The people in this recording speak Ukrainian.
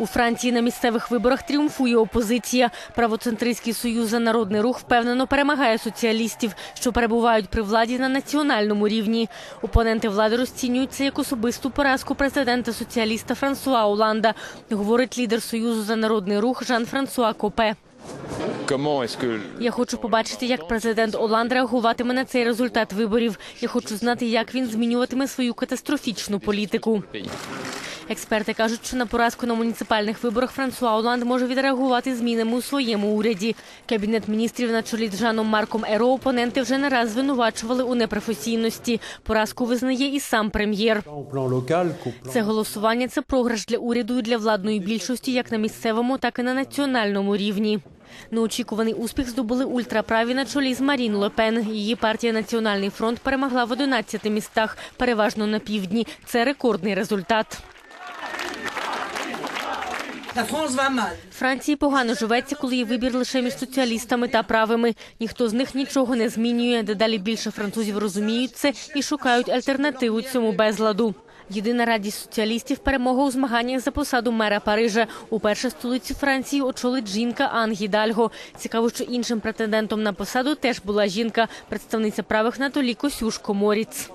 У Франції на місцевих виборах тріумфує опозиція. Правоцентристський союз за народний рух впевнено перемагає соціалістів, що перебувають при владі на національному рівні. Опоненти влади розцінюють це як особисту поразку президента соціаліста Франсуа Оланда, говорить лідер союзу за народний рух Жан Франсуа Копе. Я хочу побачити, як президент Оланд реагуватиме на цей результат виборів. Я хочу знати, як він змінюватиме свою катастрофічну політику. Експерти кажуть, що на поразку на муніципальних виборах Франсуа Оланд може відреагувати змінами у своєму уряді. Кабінет міністрів на чолі з Жаном Марком Еро опоненти вже не раз звинувачували у непрофесійності. Поразку визнає і сам прем'єр. Це голосування це програш для уряду і для владної більшості, як на місцевому, так і на національному рівні. Неочікуваний успіх здобули ультраправі на чолі з Марін Лепен. Її партія Національний фронт перемогла в 11 містах, переважно на півдні. Це рекордний результат. Франції погано живеться, коли є вибір лише між соціалістами та правими. Ніхто з них нічого не змінює. Дедалі більше французів розуміють це і шукають альтернативу цьому безладу. Єдина радість соціалістів перемога у змаганнях за посаду мера Парижа. Уперше столицю Франції очолить жінка Ан Гідальго. Цікаво, що іншим претендентом на посаду теж була жінка, представниця правих Натолі Косюшко Моріц.